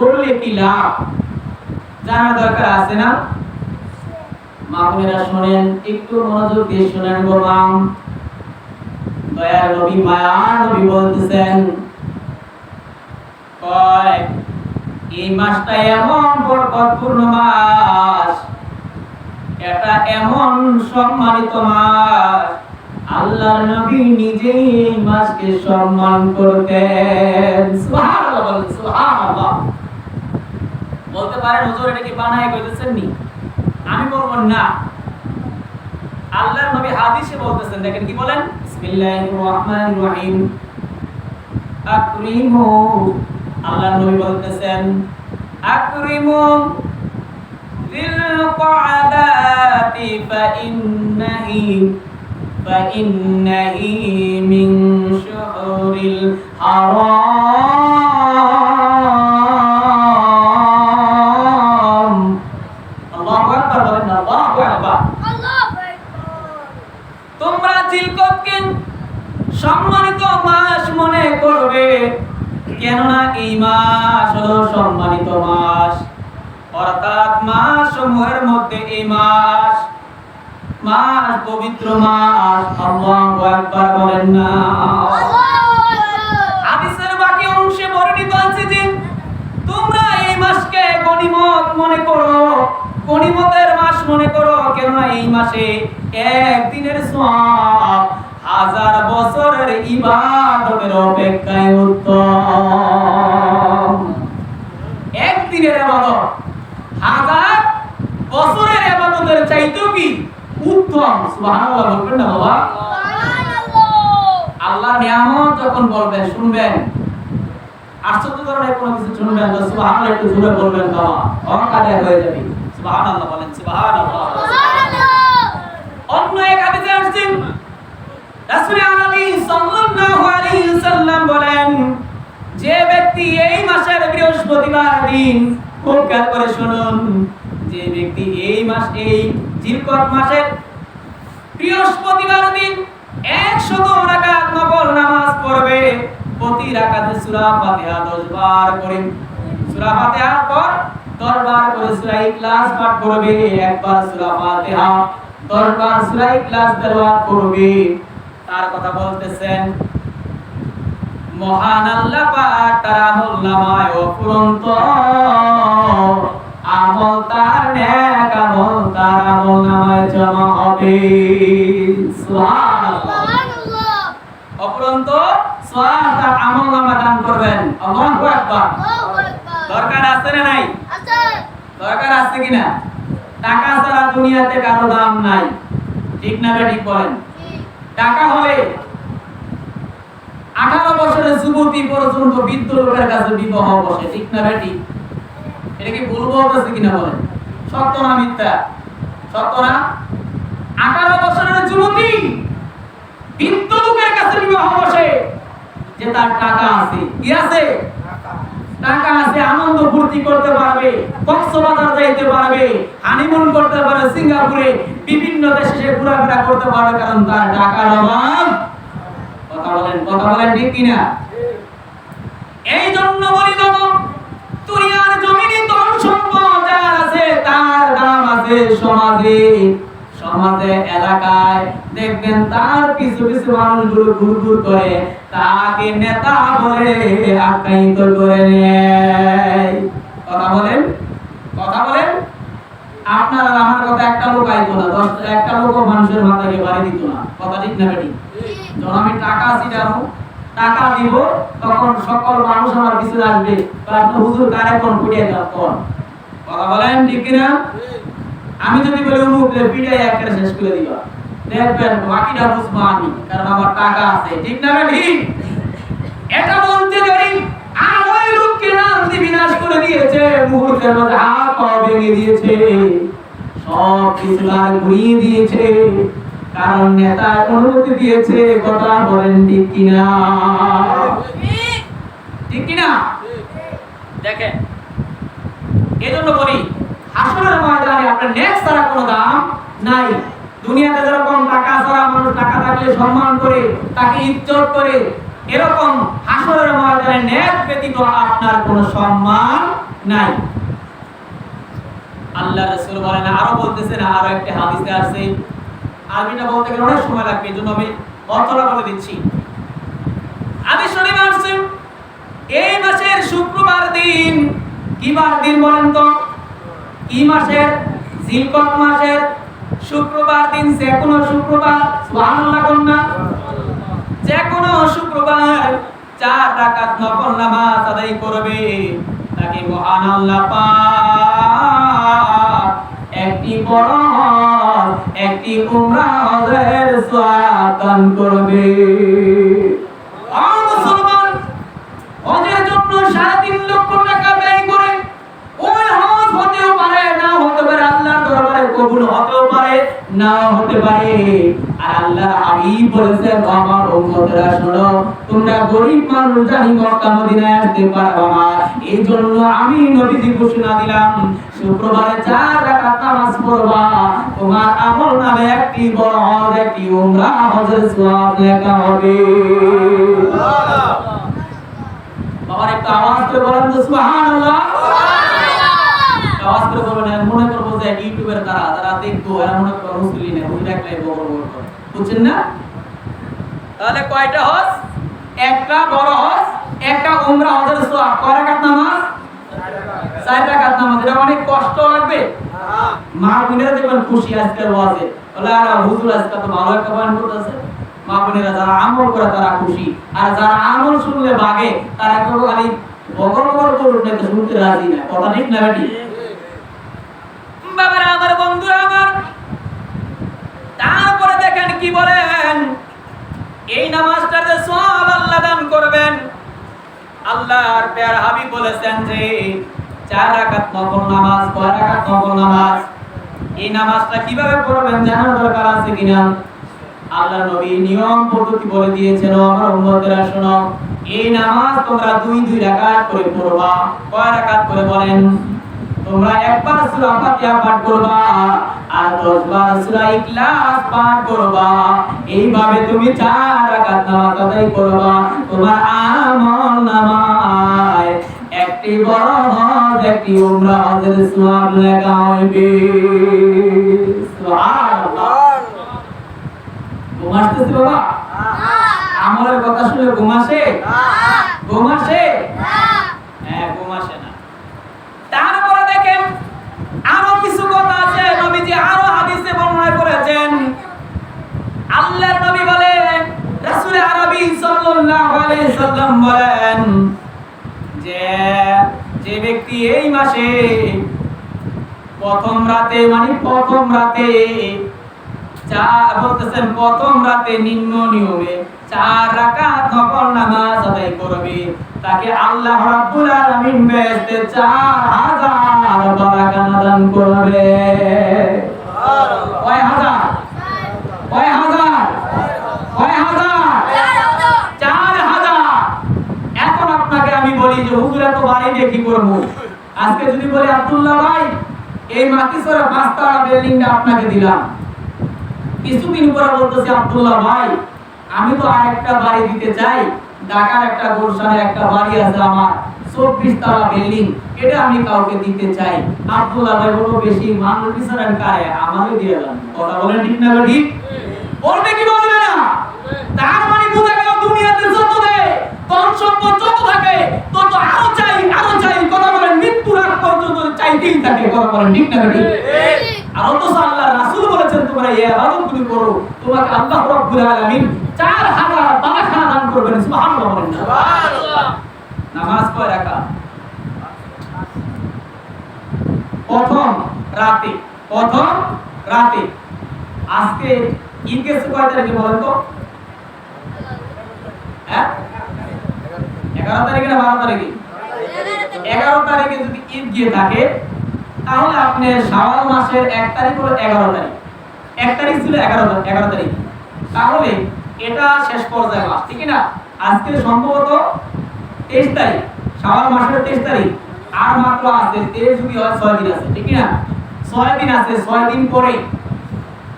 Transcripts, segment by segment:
করলে কি লাভ? জানার দরকার আছে না? মা বোনেরা শোনেন, একটু মনোযোগ দিয়ে শোনেন গো দয়ার নবী, মায়ার নবী বলতেছেন, কয়, এই মাসটা এমন বরকতপূর্ণ মাস। এটা এমন সম্মানিত মাস। আল্লাহর নবী নিজেই এই মাসকে সম্মান করতেন। সুবহানাল্লাহ বলেন সুবহানাল্লাহ বলতে পারেন হুজুর এটা কি বানায় কইতেছেন নি? আমি বলব না। আল্লাহর নবী হাদিসে বলতেছেন, দেখেন কি বলেন? বিসমিল্লাহির রহমানির রহিম। আকরিমু। আল্লাহর নবী বলতেছেন, আকরিমু যিল কআদাতি ফাইন্নাহি ফাইন্নাহি মিন শুহুরিল হারাম আল্লাহু আকবার বলেন না আল্লাহু আকবার তোমরা জিলকতকে সম্মানিত মাস মনে করবে কেননা এই মাস হলো সম্মানিত মাস। অর্থাৎ মাস সমূহের মধ্যে এই মাস মাস পবিত্র মাস। আল্লাহু আকবার বলেন না। হাদিসের বাকি অংশে বর্ণিত আছে যে তোমরা এই মাসকে গনিমত মনে করো। গনিমতের মাস মনে করো কেননা এই মাসে একদিনের সওয়াব। হাজার বছরের ইবাদতের অপেক্ষায় উত্তম। একদিনের ইবাদত হাজার বছরের ইবাদতের চাইতেও কি উত্তম? সুবহানাল্লাহ বলবেন না বাবা? আল্লাহ নিয়ামত যখন বলবেন শুনবেন। আশ্চর্য ধরনের কোনো কিছু শুনবেন তো সুবহানাল্লাহ একটু জোরে বলবেন বাবা। অকাদে হয়ে যাবে। সুবহানাল্লাহ বলেন সুবহানাল্লাহ। অন্য এক হাদিসে আসছে রাসূল সাল্লাম বলেন, যে ব্যক্তি এই মাসের বৃহস্পতিবার দিন, খুব করে শুনুন, যে ব্যক্তি এই মাস, এই জিলকত মাসের বৃহস্পতিবার দিন একশত রাকাত নফল নামাজ পড়বে, প্রতি রাকাতে সূরা ফাতিহা 10 বার করে, সূরা ফাতিহার পর 10 বার করে সূরা ইখলাস পাঠ করবে, একবার সূরা ফাতিহা 10 বার সূরা ইখলাস তেলাওয়াত করবে। তার কথা বলতেছেন মহান আল্লাহ পাক তার আমল নামায় অফুরন্ত। আমল তার নেক আমল তার আমল নামায় জমা হবে। সুবহানাল্লাহ। অফুরন্ত সওয়াব তার আমল নামা দান করবেন। আল্লাহু আকবার। দরকার আছে না নাই? দরকার আছে কিনা? টাকা ছাড়া দুনিয়াতে কারও দাম নাই। ঠিক না বে ঠিক বলেন। টাকা হলে আঠারো বছরের যুবতী পর্যন্ত বৃদ্ধ লোকের কাছে বিবাহ বসে, ঠিক না বেটি এটা কি ভুল বলতেছে কিনা বলেন? সত্য না মিথ্যা? সত্য না? আঠারো বছরের যুবতী বৃদ্ধ লোকের কাছে বিবাহ বসে, যে তার টাকা আছে, কি আছে? টাকা আছে, আনন্দ ফুর্তি করতে পারবে, কক্সবাজার যাইতে পারবে হানিমুন করতে পারবে, সিঙ্গাপুরে বিভিন্ন দেশে সে ঘোরাফেরা করতে পারবে, কারণ তার টাকার অভাব। কথা বলেন কথা বলেন ঠিক কিনা? এই জন্য বলি বাবা দুনিয়ার জমিনে ধন সম্পদ যার আছে, তার দাম আছে সমাজে। সমাজে এলাকায় দেখবেন তার কিছু কিছু মানুষগুলো ঘুর ঘুর করে তাকে নেতা বলে আখ্যায়িত করে কথা বলেন? কথা বলেন? আপনার আমার কথা একটা লোক আইতো না, দশ, একটা লোক মানুষের মাথাকে বাড়ি দিত না। কথা ঠিক না যখন আমি টাকা ছিটানো টাকা দিব, তখন সকল মানুষ আমার পিছনে আসবে। আপনি হুজুর কারে কোন পিটিয়ে দাও কোন? কথা বলেন ঠিক কিনা? আমি যদি বলি অমুক পিটিয়ে একটা শেষ করে দিবা দেখবেন বাকিটা বুঝব আমি, কারণ আমার টাকা আছে। ঠিক না বেটি এটা বলতে দেরি আর ওই লোককে নান্দি বিনাশ করে দিয়েছে, মুহূর্তের মধ্যে হাত পা ভেঙে দিয়েছে, সব কিছু আর ঘুরিয়ে দিয়েছে, কারণ নেতা অনুমতি দিয়েছে কথা বলেন ঠিক কিনা? ঠিক কিনা? দেখেন, এজন্য বলি হাসরের ময়দানে আপনার নেক ছাড়া কোনো দাম নাই। দুনিয়াতে যেরকম টাকা ছাড়া মানুষ টাকা থাকলে সম্মান করে, তাকে ইজ্জত করে, এরকম হাসরের ময়দানে নেক ব্যতীত আপনার কোনো সম্মান নাই। আল্লাহ রাসূল বলেন, আরও বলতেছেন, আরও একটা হাদিসে আছে। আরবিটা বলতে গেলে অনেক সময় লাগবে এজন্য আমি অর্থটা বলে দিচ্ছি। আমি শরীফ আসছি এই মাসের শুক্রবার দিন, কি বার দিন বলেন তো? কি মাসের? জিলকত মাসের শুক্রবার দিন, যে কোনো শুক্রবার, সুবহানাল্লাহ কন্যা যে কোনো শুক্রবার চার রাকাত নফল নামাজ আদায় করবে। তাকে মহান আল্লাহ পাক। একটি বড় একটি উমরা হজের সওয়াব দান করবে। আর মুসলমান হজের জন্য সাড়ে তিন লক্ষ টাকা ব্যয় করে ওই হজ হতেও পারে না হতে পারে আল্লাহর দরবারে কবুল হতেও পারে না হতে পারে। আর আল্লাহ হাবিব বলেছেন আমার উম্মতেরা শোনো তোমরা গরিব মানুষ জানি মক্কা মদিনায় আসতে পারবে না। এই জন্য আমি নবীজি ঘোষণা দিলাম শুক্রবারে চার রাকাত নামাজ পড়বা। তোমার আমল নামে একটি বড় হজ একটি উমরা হজের সওয়াব লেখা হবে। বাবার একটু আওয়াজ করে বলেন তো সুবহানাল্লাহ। আওয়াজ করে বলবেন আর মনে করব যে ইউটিউবের তারা তারা দেখব, এরা মনে করব মুসলিম না ওই দেখলে বড় বড় করে বুঝছেন না? তাহলে কয়টা হজ? একটা বড় হজ, একটা উমরা হজের সোয়াব। কয় রাকাত নামাজ? চার রাকাত নামাজ। এটা অনেক কষ্ট লাগবে। মা বোনেরা দেখবেন খুশি আজকের ওয়াজে। বলে, আর হুজুর, আজকে তো ভালো একটা বয়ান করতেছে। মা বোনেরা যারা আমল করে, তারা খুশি। আর যারা আমল শুনলে বাগে, তারা কেউ খালি বগর বগর করুন না শুনতে রাজি না। কথা ঠিক না বেটি বাবারা আমার বন্ধুরা আমার তারপরে দেখেন কি বলেন? এই নামাজটাতে সব আল্লাহ দান করবেন। আল্লাহর পেয়ার হাবিব বলেছেন যে, চার রাকাত নফল নামাজ, কয় রাকাত নফল নামাজ? এই নামাজটা কীভাবে পড়বেন জানার দরকার আছে কিনা? আল্লাহ নবী নিয়ম পদ্ধতি বলে দিয়েছেন আমার উম্মতেরা, শোনো, এই নামাজ তোমরা দুই দুই রাকাত করে পড়বা। কয় রাকাত করে বলেন? তোমরা একবার সূরা ফাতিহা পাঠ করবা আর 10 বার সূরা ইখলাস পাঠ করবা। এইভাবে তুমি চার রাকাত নামাজ আদায় করবা। তোমার আমল নামায় একটি বড় হজ একটি উমরা হজের সওয়াব লেখা হইবে। সুবহানাল্লাহ। ঘুম আসতেছে বাবা? আমলের কথা শুনে ঘুম আসে? ঘুম আসে? হ্যাঁ ঘুম আসে না তারপরে দেখেন আরও কিছু কথা আছে নবীজি আরও হাদিসে বর্ণনা করেছেন আল্লাহর নবী বলেন রাসূল আরবি সাল্লাল্লাহু আলাইহি সাল্লাম বলেন যে যে ব্যক্তি এই মাসে প্রথম রাতে মানে প্রথম রাতে যা বলতেছেন প্রথম রাতে নিম্ন নিয়মে চার রাকাত নফল নামাজ আদায় করবে। তাকে আল্লাহ রাব্বুল আলামিন বেহেশতে 4000 বারাকাত দান করবে। কয় হাজার কয় হাজার কয় হাজার চার হাজার এখন আপনাকে আমি বলি যে হুজুর এত বাড়ি দিয়ে কি করব। আজকে যদি বলি আব্দুল্লাহ ভাই, এই মাটিসরে পাঁচতলা বিল্ডিংটা আপনাকে দিলাম। কিছুদিন পরে বলতেছে আব্দুল্লাহ ভাই, আমি তো আর একটা বাড়ি দিতে চাই। ঢাকার একটা গোলশানে একটা বাড়ি আছে আমার চব্বিশ তলা বিল্ডিং। এটা আমি কাউকে দিতে চাই। আব্দুল্লাহ ভাই বলো বেশি মানুষ বিচারেন কারে? আমারই দিয়ে দেন কথা বলেন ঠিক না ঠিক? বলবে কি বলবে না? তার মানে বোঝা গেল দুনিয়াতে যত দেয়, ধন সম্পদ যত থাকে, তত আরও চাই কথা বলেন মৃত্যুর আগ চাইতেই থাকে কথা বলেন ঠিক না ঠিক আর অথচ আল্লাহ রাসূল বলেছেন তোমরা এই ইবাদত গুলি করো। তোমাকে আল্লাহ রাব্বুল আলামিন 4000 বারাখানা দান করবেন সুবহানাল্লাহ বলেন। সুবহানাল্লাহ। নামাজ কয় রাকাত? প্রথম রাতে প্রথম রাতে। আজকে ঈদ গেছে কয় তারিখে বলেন তো? হ্যাঁ? এগারো তারিখে না বারো তারিখে। এগারো তারিখে যদি ঈদ গিয়ে থাকে তাহলে আপনি শাওয়াল মাসের এক তারিখ হলো এগারো তারিখ। এক তারিখ ছিল এগারো এগারো তারিখ। তাহলে এটা শেষ পর্যায়ে মাস ঠিক না আজকে সম্ভবত তেইশ তারিখ, শাওয়াল মাসের তেইশ তারিখ। আর মাত্র আছে তেইশ যদি হয় ছয় দিন আছে, ঠিক না ছয় দিন আছে, ছয় দিন পরে।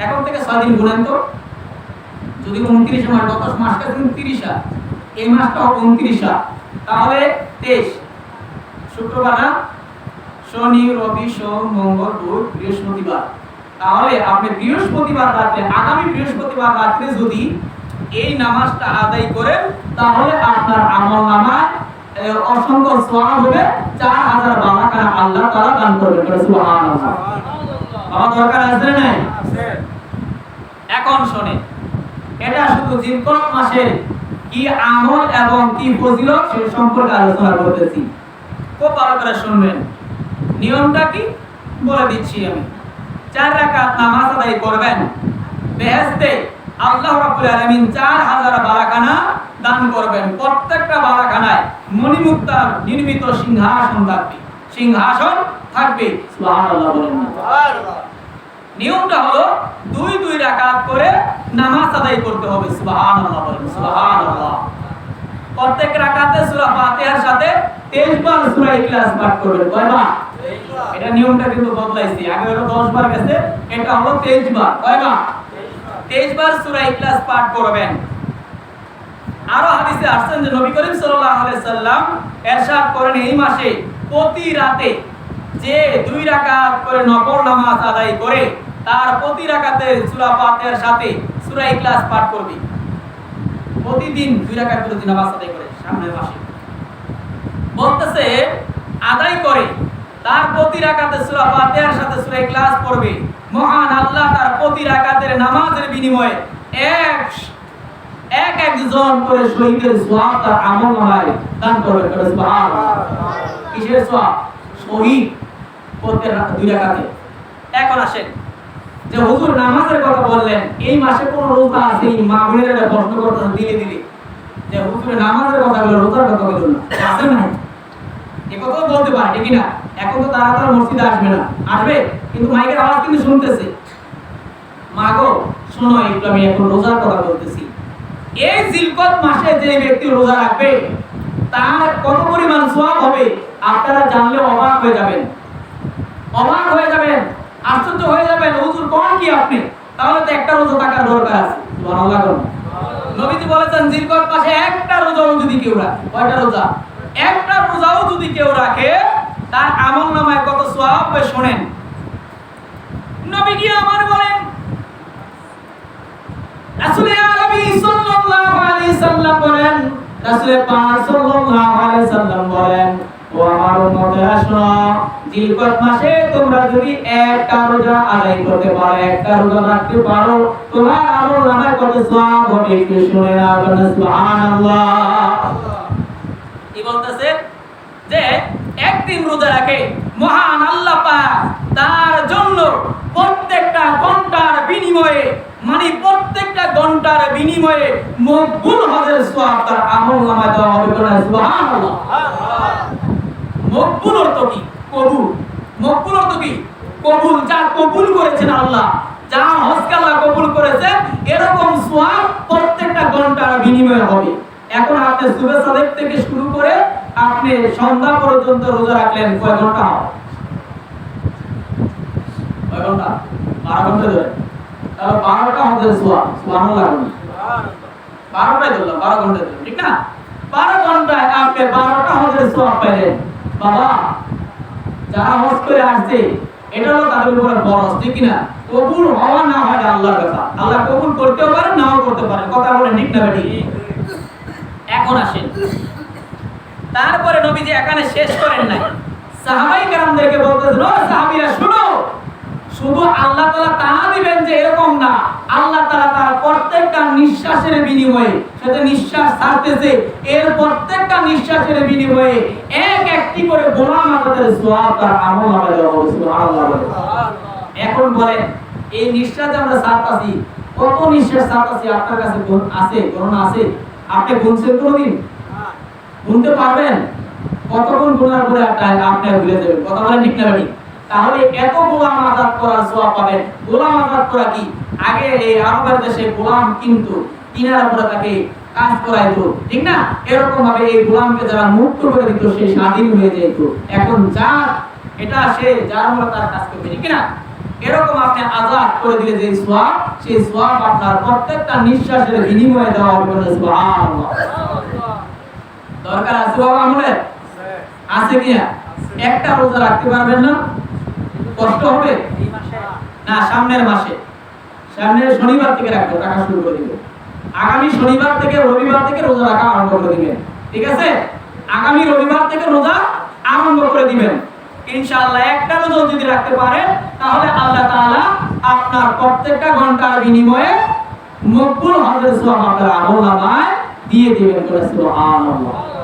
এখন থেকে ছয় দিন গুনেন তো। যদি উনত্রিশ মাস? গত মাসটা কিন্তু তিরিশা। এই মাসটা উনত্রিশা। তাহলে তেইশ। শুক্রবার না? শনি রবি সোম মঙ্গল বুধ বৃহস্পতিবার। তাহলে আপনি বৃহস্পতিবার রাতে আগামী বৃহস্পতিবার রাত্রে যদি এই নামাজটা আদায় করেন তাহলে আপনার আমল নামায় এ, অসংখ্য সোয়াব হবে চার হাজার বালাকানা আল্লাহ তারা দান করবে সুবহানাল্লাহ। আমার দরকার আছে না নাই? এখন শোনে এটা শুধু জিলকত মাসের কি আমল এবং কি ফজিলত সে সম্পর্কে আলোচনা করতেছি। খুব ভালো করে শুনবেন। নিয়মটা কি? বলে দিচ্ছি আমি। চার রাকাত নামাজ আদায় করবেন। বেহেশতে আল্লাহ রাব্বুল আলামিন 4000 বারাকানা দান করবেন। প্রত্যেকটা বারাকানায় মণিমুক্তার নির্মিত সিংহাসন থাকবে। সিংহাসন থাকবে। নিয়মটা হলো দুই দুই রাকাত করে নামাজ আদায় করতে হবে। সুবহানাল্লাহ বলেন। সুবহানাল্লাহ। প্রত্যেক রাকাতে সূরা ফাতিহার সাথে 23 বার সূরা ইখলাস পাঠ করবেন। কয়বার? এটা নিয়মটা কিন্তু বদলাইছে। আগে হলো 10 বার গেছে, এটা হলো 23 বার। কয়বার 23 বার সূরা ইখলাস পাঠ করবেন। আরও হাদিসে আসছেন যে নবী করিম সাল্লাল্লাহু আলাইহি সাল্লাম ইরশাদ করেন এই মাসে প্রতি রাতে যে দুই রাকাত করে নফল নামাজ আদায় করে, তার প্রতি রাকাতে সূরা ফাতিহার সাথে সূরা ইখলাস পাঠ করবে। প্রতিদিন দুই রাকাত করে নামাজ আদায় করে, সামনের মাসে। বলতেছে, আদায় করে তার প্রতি রাকাতে সূরা ফাতিহার সাথে সূরা ইখলাস পড়বে। মহান আল্লাহ তার প্রতি রাকাতের নামাজের বিনিময়ে এক এক একজন করে শহীদের সওয়াব তার আমল নামায় দান করবে। করে সুবহানাল্লাহ। কিসের সওয়াব শহীদ প্রত্যেক রাত দুই রাকাতে। এখন আসেন। যে হুজুর নামাজের কথা বললেন, এই মাসে কোন রোজা আছে মা বোনেরা প্রশ্ন করতে দিলে দিলে। যে হুজুর নামাজের কথা বলে রোজার কথা বলল না আছে না এ কথাও বলতে পারে, ঠিক না এখন তো তারা তার মসজিদে আসবে না। আসবে? কিন্তু মাইকের আওয়াজ কিন্তু শুনতেছে। মা গো, শোনো, একটু আমি এখন রোজার কথা বলতেছি। এই জিলকত মাসে যে ব্যক্তি রোজা রাখবে, তার কত পরিমাণ সওয়াব হবে, আপনারা জানলে অবাক হয়ে যাবেন। অবাক হয়ে যাবেন, আশ্চর্য হয়ে যাবেন, হুজুর, কোন কি আপনি? তাহলে তো একটা রোজা থাকার দরকার আছে। সুবহানাল্লাহ। নবীজি বলেছেন, জিলকত মাসে একটা রোজাও যদি কেউ রাখে, কয়টা রোজা? একটা রোজাও যদি কেউ রাখে তার আমল নামায় কত হবে শুনেন। নবী কি আমার বলেন রাসূল সাল্লাল্লাহু আলাইহি সাল্লাম বলেন রাসূল সাল্লাল্লাহু আলাইহি সাল্লাম বলেন, ও আমার জিলকত মাসে তোমরা যদি একটা রোজা আদায় করতে পারো, একটা রোজা রাখতে পারো, তোমার আমল নামায় কত হবে একটু শুনে নাও সুবহানাল্লাহ। কি বলতেছে? যে একদিন রোজা রাখে। মহান আল্লাহ পাক তার জন্য প্রত্যেকটা ঘণ্টার বিনিময়ে মানে প্রত্যেকটা ঘণ্টার বিনিময়ে মকবুল হজের সওয়াব তার আমল নামায় দেওয়া হবে বলেন, সুবহানাল্লাহ। মকবুল অর্থ কি? কবুল। মকবুল অর্থ কি? কবুল, যা কবুল করেছেন আল্লাহ, যা হজকে আল্লাহ কবুল করেছে, এরকম সোয়াব প্রত্যেকটা ঘণ্টার বিনিময়ে হবে। এখন আপনি সুবে সাদেক থেকে শুরু করে আপনি সন্ধ্যা পর্যন্ত রোজা রাখলেন কয় ঘণ্টা? কয় ঘণ্টা? বারো ঘণ্টা ধরে। তাহলে বারোটা সুবহানাল্লাহ বারোটাই ধরলাম, বারো ঘণ্টা ঠিক না? বারো ঘন্টায় আপনি বারোটা বাবা, যারা হজ করে আসছে, এটা হলো তাদের উপরে ফরজ, ঠিক না কবুল হওয়া না হয় আল্লাহর কথা। আল্লাহ কবুল করতেও পারে নাও করতে পারে কথা বলে ঠিক না এখন আসেন। তারপরে নবীজি এখানে শেষ করেন নাই। সাহাবাই কেরামদেরকে বলতেছেন ও সাহাবীরা, শুনো, শুধু আল্লাহ তাআলা তাহা দিবেন যে এরকম না। আল্লাহ তাআলা তার প্রত্যেকটা নিঃশ্বাসের বিনিময়ে সেটা নিঃশ্বাস ছাড়তেছে, এর প্রত্যেকটা নিঃশ্বাসের বিনিময়ে এক একটি করে গোলাম আমাদের সওয়াব তার আমল বলে। এখন বলেন এই নিঃশ্বাস আমরা ছাড়তাছি, কত নিঃশ্বাস ছাড়তাছি, আপনার কাছে আছে, গণনা আছে? আপনি গুনছেন কোনোদিন? গুনতে পারবেন? কতক্ষণ গুনার পরে আপনার আপনি ভুলে যাবেন। কথা বলেন ঠিক না তাহলে এত গোলাম আজাদ করার সোয়াব পাবেন। গোলাম আজাদ করা কি? আগে এই আরবের দেশে গোলাম কিন্তু কিনার উপরে তাকে কাজ করাইতো ঠিক না? এরকম ভাবে এই গোলামকে যারা মুক্ত করে দিত, সে স্বাধীন হয়ে যেত। এখন যার এটা সে, যার মনে তার কাজ করবে, ঠিক না? এরকম আপনি আজাদ করে দিলে যে সোয়াব সেই সোয়াব আপনার প্রত্যেকটা নিঃশ্বাসের বিনিময়ে দেওয়া হবে দরকার আছে বাবা আমাদের? আছে কি একটা রোজা রাখতে পারবেন না। কষ্ট হবে? না, সামনের মাসে। সামনের শনিবার থেকে রাখব টাকা শুরু করে দিবেন আগামী শনিবার থেকে, রবিবার থেকে রোজা রাখা আরম্ভ করে দিবেন। ঠিক আছে? আগামী রবিবার থেকে রোজা আরম্ভ করে দিবেন। ইনশাআল্লাহ একটা রোজা যদি রাখতে পারেন, তাহলে আল্লাহ তাআলা আপনার প্রত্যেকটা ঘণ্টার বিনিময়ে মকবুল হজের সওয়াব আপনার আমল নামায় দিয়ে দিবেন সুবহানাল্লাহ